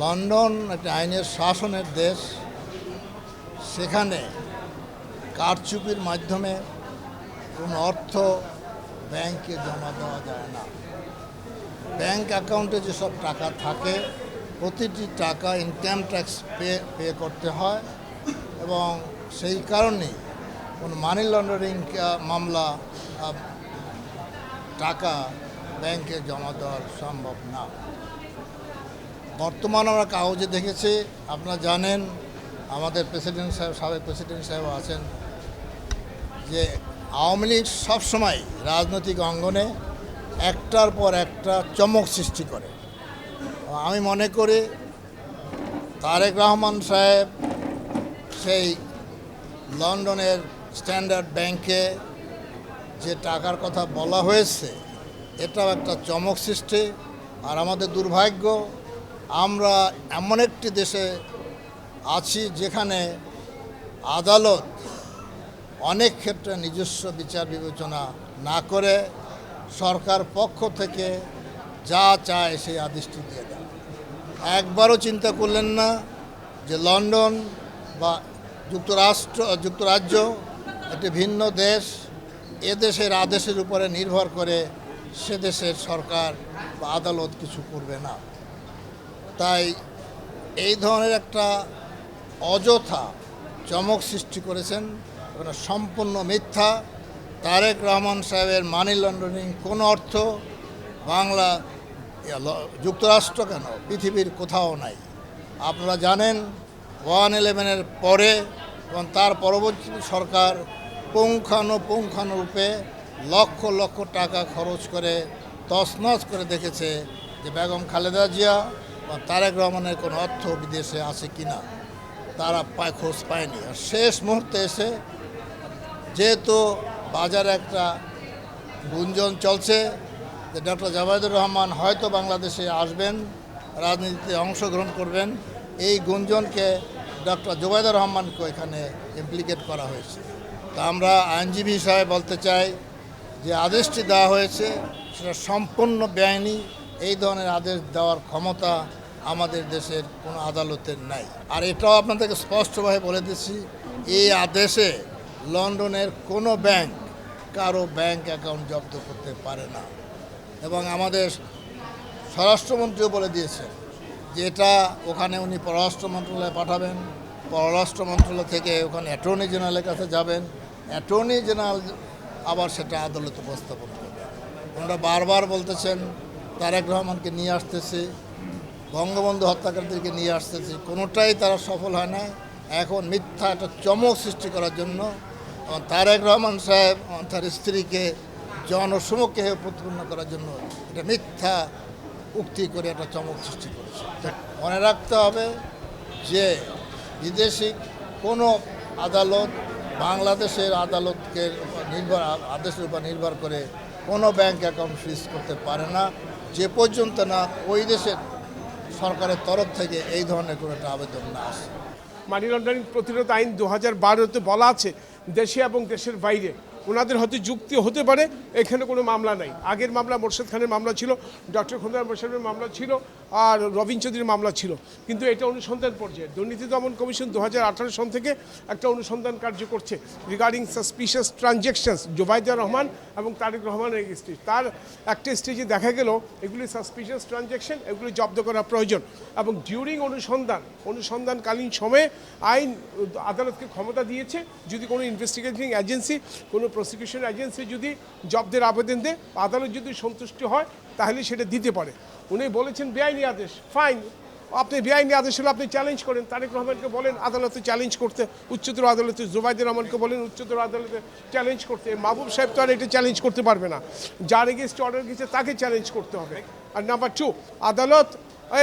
London একটা আইনের শাসনের দেশ। সেখানে কারচুপির মাধ্যমে কোনো অর্থ ব্যাংকে জমা দেওয়া যায় না। ব্যাংক অ্যাকাউন্টে যেসব টাকা থাকে, প্রতিটি টাকা ইনকাম ট্যাক্স পে পে করতে হয় এবং সেই কারণেই কোনো মানি লন্ডারিং মামলা টাকা ব্যাংকে জমা দেওয়া সম্ভব না। বর্তমান আমরা কাগজে দেখেছি, আপনারা জানেন, আমাদের প্রেসিডেন্ট সাহেব, সাবেক প্রেসিডেন্ট সাহেব আছেন যে আওয়ামী লীগ সবসময় রাজনৈতিক অঙ্গনে একটার পর একটা চমক সৃষ্টি করে। আমি মনে করি তারেক রহমান সাহেব সেই লন্ডনের স্ট্যান্ডার্ড ব্যাংকে যে টাকার কথা বলা হয়েছে, এটাও একটা চমক সৃষ্টি। আর আমাদের দুর্ভাগ্য আমরা এমন একটি দেশে আছি যেখানে আদালত অনেক ক্ষেত্রে নিজস্ব বিচার বিবেচনা না করে সরকার পক্ষ থেকে যা চায় সেই আদেশটি দিয়ে দেয় একবারও চিন্তা করলেন না যে লন্ডন বা যুক্তরাষ্ট্র, যুক্তরাজ্য একটি ভিন্ন দেশ, এ দেশের আদেশের উপরে নির্ভর করে সে দেশের সরকার বা আদালত কিছু করবে না। তাই এই ধরনের একটা অযথা চমক সৃষ্টি করেছেন এটা সম্পূর্ণ মিথ্যা। তারেক রহমান সাহেবের মানি লন্ডারিং কোনো অর্থ বাংলা যুক্তরাষ্ট্র কেন? পৃথিবীর কোথাও নাই। আপনারা জানেন, ওয়ান ইলেভেনের পরে এবং তার পরবর্তী সরকার পুঙ্খানুপুঙ্খানুরূপে লক্ষ লক্ষ টাকা খরচ করে তছনছ করে দেখেছে যে বেগম খালেদা জিয়া বা তারেক রহমানের কোনো অর্থ বিদেশে আছে কি না, তারা পায়, খোঁজ পায়নি। আর শেষ মুহূর্তে এসে যেহেতু বাজারে একটা গুঞ্জন চলছে যে ডক্টর জাভেদুর রহমান হয়তো বাংলাদেশে আসবেন, রাজনীতিতে অংশগ্রহণ করবেন, এই গুঞ্জনকে ডক্টর জুবাইদুর রহমানকে এখানে ইমপ্লিকেট করা হয়েছে। তা আমরা আইনজীবী হিসাবে বলতে চাই যে আদেশটি দেওয়া হয়েছে, সেটা সম্পূর্ণ বেআইনি। এই ধরনের আদেশ দেওয়ার ক্ষমতা আমাদের দেশের কোনো আদালতের নাই। আর এটাও আপনাদেরকে স্পষ্টভাবে বলে দিচ্ছি, এই আদেশে লন্ডনের কোনো ব্যাংক কারও ব্যাংক অ্যাকাউন্ট জব্দ করতে পারে না। এবং আমাদের স্বরাষ্ট্রমন্ত্রীও বলে দিয়েছেন যে এটা ওখানে উনি পররাষ্ট্র মন্ত্রণালয়ে পাঠাবেন, পররাষ্ট্র মন্ত্রণালয় থেকে ওখানে অ্যাটর্নি জেনারেলের কাছে যাবেন, অ্যাটর্নি জেনারেল আবার সেটা আদালত উপস্থাপন করবে ওনারা বারবার বলতেছেন, তারেক রহমানকে নিয়ে আসতেছি বঙ্গবন্ধু হত্যাকারীদেরকে নিয়ে আসতেছি কোনোটাই তারা সফল হয় না এখন মিথ্যা একটা চমক সৃষ্টি করার জন্য তারেক রহমান সাহেব তার স্ত্রীকে জনসমক্ষে প্রতিপন্ন করার জন্য এটা মিথ্যা উক্তি করে একটা চমক সৃষ্টি করেছে। মনে রাখতে হবে যে বিদেশি কোনো আদালত বাংলাদেশের আদালতকে নির্ভর, আদেশের উপর নির্ভর করে কোনো ব্যাংক অ্যাকাউন্ট ফ্রিজ করতে পারে না। যে পর্যন্ত না ওই দেশের সরকারের তরফ থেকে এই ধরনের কোনো একটা আবেদন না আসে। মানি লন্ডারিং প্রতিরোধ আইন দু হাজার বারোতে বলা আছে দেশে এবং দেশের বাইরে। ওনাদের হয়তো যুক্তি হতে পারে, এখানে কোনো মামলা নাই। আগের মামলা মোর্শেদ খানের মামলা ছিল, ডক্টর খন্দকার মোর্শেদের মামলা ছিল আর রবীন চৌধুরীর মামলা ছিল। কিন্তু এটা অনুসন্ধান পর্যায়ে। দুর্নীতি দমন কমিশন দু হাজার আঠারো সন থেকে একটা অনুসন্ধান কার্য করছে regarding suspicious transactions Zobaidur Rahman এবং তারেক রহমানের স্টেজ তার একটা স্টেজে দেখা গেল, এগুলি সাসপিশিয়াস ট্রানজ্যাকশন এগুলি জব্দ করা প্রয়োজন। এবং ডিউরিং অনুসন্ধান, অনুসন্ধানকালীন সময়ে আইন আদালতকে ক্ষমতা দিয়েছে। যদি কোনো ইনভেস্টিগেটিং এজেন্সি কোনো প্রসিকিউশন এজেন্সি যদি জব্দের আবেদন দেয়, আদালত যদি সন্তুষ্ট হয়, তাহলে সেটা দিতে পারে। উনি বলেছেন, বেআইনি আদেশ। ফাইন আপনি বেআইনি আদেশ হলে আপনি চ্যালেঞ্জ করেন। তারেক রহমানকে বলেন, আদালতে চ্যালেঞ্জ করতে। উচ্চতর আদালতে জুবাইদুর রহমানকে বলেন, উচ্চতর আদালতে চ্যালেঞ্জ করতে। মাহবুব সাহেব তো আর এটা চ্যালেঞ্জ করতে পারবে না। যার এগেস্ট অর্ডার গেছে, তাকে চ্যালেঞ্জ করতে হবে। আর নাম্বার টু আদালত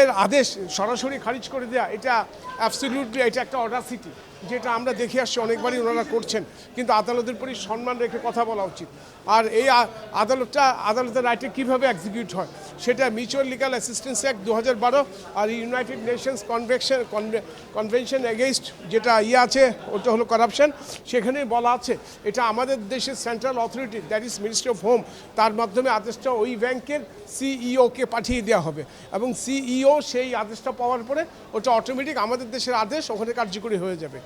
এর আদেশ সরাসরি খারিজ করে দেয়া, এটা অ্যাবসলিউটলি এটা একটা অর্ডার সিটি যেটা আমরা দেখে আসছি, অনেকবারই ওনারা করছেন, কিন্তু আদালতের প্রতি সম্মান রেখে কথা বলা উচিত। আর এই আদালতটা, আদালতের রাইটে কীভাবে এক্সিকিউট হয়, সেটা মিউচুয়াল লিগাল অ্যাসিস্ট্যান্স অ্যাক্ট দু হাজার বারো আর United Nations convection convention against যেটা ইয়ে আছে, ওটা হলো করাপশন সেখানে বলা আছে, এটা আমাদের দেশের central authority that is ministry of home তার মাধ্যমে আদেশটা ওই ব্যাংকের সিইওকে পাঠিয়ে দেওয়া হবে। এবং সিইও সেই আদেশটা পাওয়ার পরে ওটা অটোমেটিক আমাদের দেশের আদেশ, ওখানে কার্যকরী হয়ে যাবে।